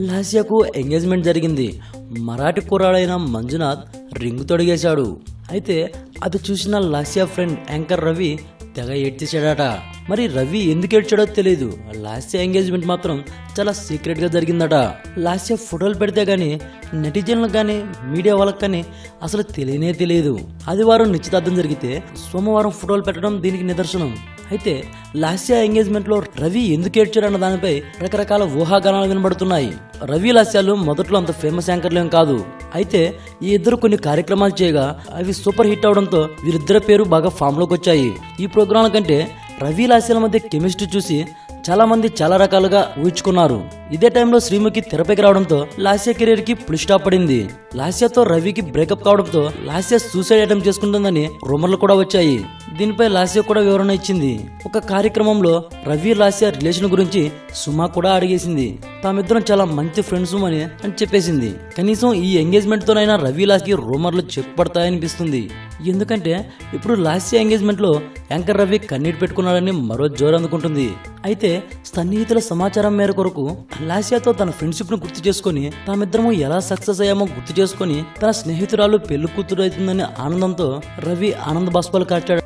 లాస్యాకు engagement జరిగింది. మరాఠీ కుర్రాడైన Manjunath ring తొడిగేశాడు. అయితే అది చూసిన లాస్యా ఫ్రెండ్ యాంకర్ రవి తెగ ఏడ్చేశాడట. మరి రవి ఎందుకు ఏడ్చాడో తెలియదు లాస్య ఎంగేజ్మెంట్ మాత్రం చాలా సీక్రెట్గా జరిగిందట. లాస్య ఫోటోలు పెడితే గానీ నెటిజన్లకు కానీ మీడియా వాళ్ళకి కానీ అసలు తెలియనే తెలియదు. ఆదివారం నిశ్చితార్థం జరిగితే సోమవారం ఫోటోలు పెట్టడం దీనికి నిదర్శనం. అయితే లాస్యా ఎంగేజ్మెంట్లో రవి ఎందుకు ఏడ్చాడన్న దానిపై రకరకాల ఊహాగానాలు వినబడుతున్నాయి. రవి లాస్యాలు మొదట్లో అంత ఫేమస్ యాంకర్లేం కాదు. అయితే ఈ ఇద్దరు కొన్ని కార్యక్రమాలు చేయగా అవి సూపర్ హిట్ అవడంతో వీరిద్దరి పేరు బాగా ఫామ్లోకి వచ్చాయి. ఈ ప్రోగ్రాంల కంటే రవి లాస్యాల మధ్య కెమిస్ట్రీ చూసి చాలా మంది చాలా రకాలుగా ఊహించుకున్నారు. ఇదే టైంలో శ్రీముఖి తెరపైకి రావడంతో లాస్య కెరీర్కి స్టాప్ పడింది. లాస్యతో రవికి బ్రేకప్ కావడంతో లాస్య సూసైడ్ అటెంప్ట్ చేసుకుంటుందని రూమర్లు కూడా వచ్చాయి. దీనిపై లాస్య కూడా వివరణ ఇచ్చింది. ఒక కార్యక్రమంలో రవి లాస్య రిలేషన్ గురించి సుమా కూడా అడిగేసింది. తామిద్దరం చాలా మంచి ఫ్రెండ్స్ అని అని చెప్పేసింది. కనీసం ఈ ఎంగేజ్మెంట్ తోనైనా రవి లాస్కి రూమర్లు చెప్పబడతాయనిపిస్తుంది. ఎందుకంటే ఇప్పుడు లాస్య ఎంగేజ్మెంట్లో యాంకర్ రవి కన్నీటి పెట్టుకున్నాడని మరో జోరు అందుకుంటుంది. అయితే సన్నిహితుల సమాచారం మేర కొరకు లాస్యాతో తన ఫ్రెండ్షిప్ను గుర్తు చేసుకుని తామిద్దరము ఎలా సక్సెస్ అయ్యామో గుర్తు చేసుకుని తన స్నేహితురాలు పెళ్ళి కూతురు అవుతుందనే ఆనందంతో రవి ఆనంద బాష్పాలు కాచాడు